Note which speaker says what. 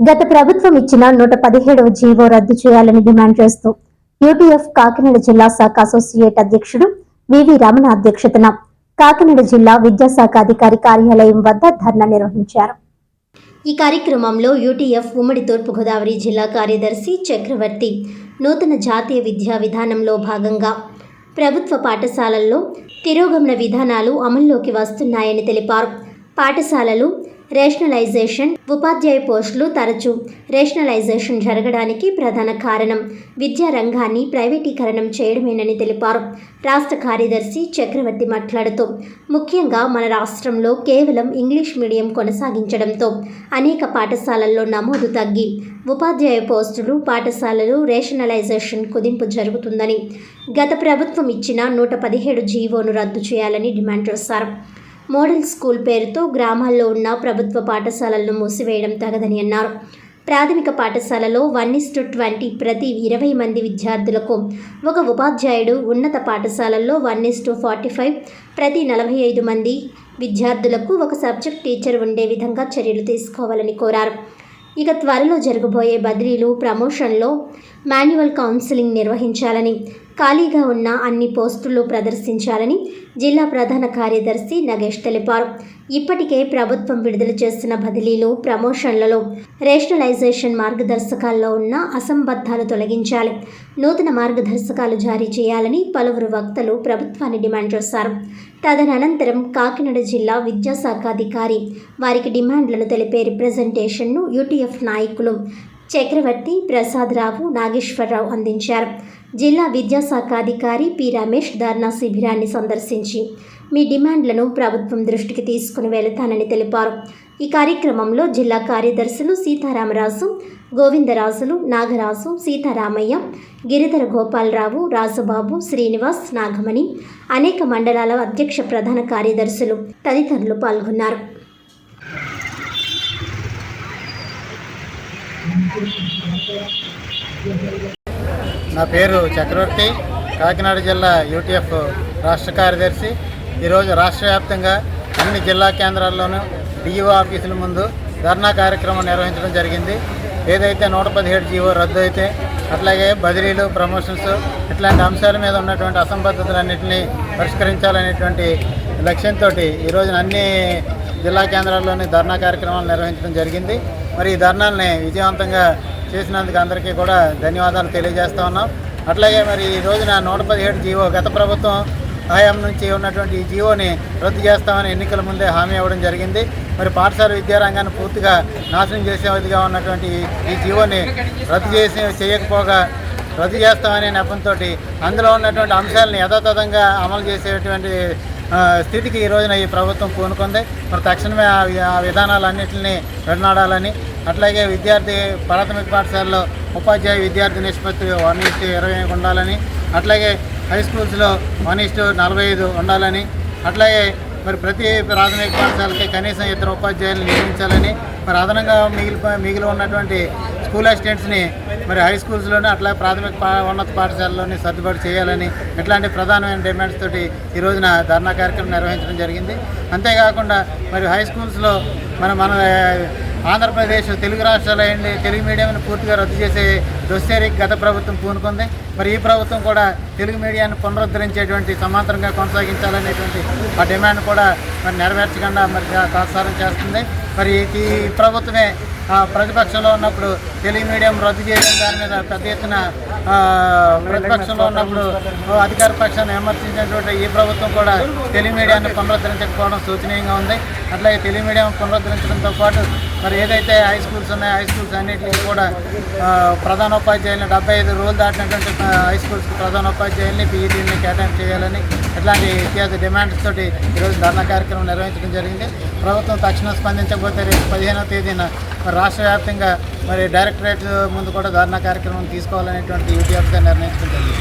Speaker 1: గత ప్రభుత్వం ఇచ్చిన నూట పదిహేడవ జీవో రద్దు చేయాలని డిమాండ్ చేస్తూ యూటీఎఫ్ కాకినాడ జిల్లా శాఖ అసోసియేట్ అధ్యక్షుడు వివి రమణ అధ్యక్షతన కాకినాడ జిల్లా విద్యాశాఖ అధికారి కార్యాలయం వద్ద ధర్నా నిర్వహించారు. ఈ కార్యక్రమంలో యూటీఎఫ్ ఉమ్మడి తూర్పుగోదావరి జిల్లా కార్యదర్శి చక్రవర్తి నూతన జాతీయ విద్యా విధానంలో భాగంగా ప్రభుత్వ పాఠశాలల్లో తిరోగమన విధానాలు అమల్లోకి వస్తున్నాయని తెలిపారు. పాఠశాలలు రేషనలైజేషన్ ఉపాధ్యాయ పోస్టులు తరచూ రేషనలైజేషన్ జరగడానికి ప్రధాన కారణం విద్యా రంగాన్ని ప్రైవేటీకరణం చేయడమేనని తెలిపారు. రాష్ట్ర కార్యదర్శి చక్రవర్తి మాట్లాడుతూ ముఖ్యంగా మన రాష్ట్రంలో కేవలం ఇంగ్లీష్ మీడియం కొనసాగించడంతో అనేక పాఠశాలల్లో నమోదు తగ్గి ఉపాధ్యాయ పోస్టులు పాఠశాలలు రేషనలైజేషన్ కుదింపు జరుగుతుందని గత ప్రభుత్వం ఇచ్చిన నూట పదిహేడు జీవోను రద్దు చేయాలని డిమాండ్ చేశారు. మోడల్ స్కూల్ పేరుతో గ్రామాల్లో ఉన్న ప్రభుత్వ పాఠశాలలను మూసివేయడం తగదని అన్నారు. ప్రాథమిక పాఠశాలలో వన్ ఇస్ టు ట్వంటీ ప్రతి ఇరవై మంది విద్యార్థులకు ఒక ఉపాధ్యాయుడు ఉన్నత పాఠశాలల్లో one is to forty five ప్రతి నలభై ఐదు మంది విద్యార్థులకు ఒక సబ్జెక్ట్ టీచర్ ఉండే విధంగా చర్యలు తీసుకోవాలని కోరారు. ఇక త్వరలో జరగబోయే బదిలీలు ప్రమోషన్లో మాన్యువల్ కౌన్సిలింగ్ నిర్వహించాలని ఖాళీగా ఉన్న అన్ని పోస్టులు ప్రదర్శించాలని జిల్లా ప్రధాన కార్యదర్శి నగేష్ తెలిపారు. ఇప్పటికే ప్రభుత్వం విడుదల చేస్తున్న బదిలీలు ప్రమోషన్లలో రేషనలైజేషన్ మార్గదర్శకాల్లో ఉన్న అసంబద్ధాలు తొలగించాలి. నూతన మార్గదర్శకాలు జారీ చేయాలని పలువురు వక్తలు ప్రభుత్వాన్ని డిమాండ్ చేశారు. తదనంతరం కాకినాడ జిల్లా విద్యాశాఖాధికారి వారికి డిమాండ్లను తెలిపే రిప్రజెంటేషన్ను యూటీఎఫ్ నాయకులు చక్రవర్తి ప్రసాదరావు నాగేశ్వరరావు అందించారు. జిల్లా విద్యాశాఖాధికారి పి రమేష్ ధర్నా శిబిరాన్ని సందర్శించి మీ డిమాండ్లను ప్రభుత్వం దృష్టికి తీసుకుని వెళతానని తెలిపారు. ఈ కార్యక్రమంలో జిల్లా కార్యదర్శులు సీతారామరాజు గోవిందరాజులు నాగరాజు సీతారామయ్య గిరిధర గోపాలరావు రాజుబాబు శ్రీనివాస్ నాగమణి అనేక మండలాల అధ్యక్ష ప్రధాన కార్యదర్శులు తదితరులు పాల్గొన్నారు.
Speaker 2: నా పేరు చక్రవర్తి. కాకినాడ జిల్లా యూటీఎఫ్ రాష్ట్ర కార్యదర్శి. ఈరోజు రాష్ట్ర వ్యాప్తంగా అన్ని జిల్లా కేంద్రాల్లోనూ డిఈఓ ఆఫీసుల ముందు ధర్నా కార్యక్రమం నిర్వహించడం జరిగింది. ఏదైతే నూట పదిహేడు జీవో రద్దు అయితే అట్లాగే బదిలీలు ప్రమోషన్స్ ఇట్లాంటి అంశాల మీద ఉన్నటువంటి అసంబద్ధతలన్నింటినీ పరిష్కరించాలనేటువంటి లక్ష్యంతో ఈరోజు అన్ని జిల్లా కేంద్రాల్లోని ధర్నా కార్యక్రమాలు నిర్వహించడం జరిగింది. మరి ఈ ధర్నాల్ని విజయవంతంగా చేసినందుకు అందరికీ కూడా ధన్యవాదాలు తెలియజేస్తా ఉన్నాం. అట్లాగే మరి ఈ రోజున నూట పదిహేడు జీవో గత ప్రభుత్వం హయాం నుంచి ఉన్నటువంటి ఈ జీవోని రద్దు చేస్తామని ఎన్నికల ముందే హామీ ఇవ్వడం జరిగింది. మరి పాఠశాల విద్యారంగాన్ని పూర్తిగా నాశనం చేసేదిగా ఉన్నటువంటి ఈ- జీవోని రద్దు చేసి చేయకపోగా రద్దు చేస్తామనే నెపంతో అందులో ఉన్నటువంటి అంశాలను యథాతథంగా అమలు చేసేటువంటి స్థితికి ఈ రోజున ఈ ప్రభుత్వం పూనుకుంది. మరి తక్షణమే ఆ వి- ఆ విధానాలన్నింటినీ అట్లాగే విద్యార్థి ప్రాథమిక పాఠశాలలో ఉపాధ్యాయ విద్యార్థి నిష్పత్తి వన్ ఇస్టు ఇరవై ఉండాలని అట్లాగే హై స్కూల్స్లో వన్ ఇస్టు నలభై ఐదు ఉండాలని అట్లాగే మరి ప్రతి ప్రాథమిక పాఠశాలకి కనీసం ఇద్దరు ఉపాధ్యాయులు నియమించాలని మరి అదనంగా మిగిలి మిగిలి ఉన్నటువంటి స్కూల్ అసిస్టెంట్స్ని మరి హై స్కూల్స్లోనే అట్లా ప్రాథమిక ఉన్నత పాఠశాలలోని సర్దుబాటు చేయాలని ఇట్లాంటి ప్రధానమైన డిమాండ్స్ తోటి ఈ రోజున ధర్నా కార్యక్రమం నిర్వహించడం జరిగింది. అంతేకాకుండా మరి హై స్కూల్స్లో మన మన ఆంధ్రప్రదేశ్ తెలుగు రాష్ట్రాలు అయ్యండి తెలుగు మీడియంను పూర్తిగా రద్దు చేసే దొస్సేరికి గత ప్రభుత్వం పూనుకుంది. మరి ఈ ప్రభుత్వం కూడా తెలుగు మీడియాన్ని పునరుద్ధరించేటువంటి సమాంతరంగా కొనసాగించాలనేటువంటి ఆ డిమాండ్ కూడా మరి నెరవేర్చకుండా మరి తాత్సారం చేస్తుంది. మరి ఈ ప్రభుత్వమే ప్రతిపక్షంలో ఉన్నప్పుడు తెలుగు మీడియం రద్దు చేయడం దాని మీద పెద్ద ఎత్తున ప్రతిపక్షంలో ఉన్నప్పుడు అధికార పక్షాన్ని విమర్శించినటువంటి ఈ ప్రభుత్వం కూడా తెలుగు మీడియాన్ని పునరుద్ధరించకపోవడం శోచనీయంగా ఉంది. అట్లాగే తెలుగు మీడియం పునరుద్ధరించడంతో పాటు మరి ఏదైతే హై స్కూల్స్ ఉన్నాయో హై స్కూల్స్ అన్నింటికి కూడా ప్రధానోపాధ్యాయులను డెబ్బై ఐదు రోజులు దాటినటువంటి హై స్కూల్స్కి ప్రధానోపాధ్యాయుల్ని పీఈటీని కేటాయింపు చేయాలని ఇట్లాంటి ఇత్యాది డిమాండ్స్ తోటి ఈరోజు ధర్నా కార్యక్రమం నిర్వహించడం జరిగింది. ప్రభుత్వం తక్షణం స్పందించకపోతే రేపు పదిహేనవ తేదీన మరి రాష్ట్ర వ్యాప్తంగా మరి డైరెక్టరేట్ ముందు కూడా ధర్నా కార్యక్రమం తీసుకోవాలనేటువంటి యూటీఎఫ్గా నిర్ణయించుకుంటుంది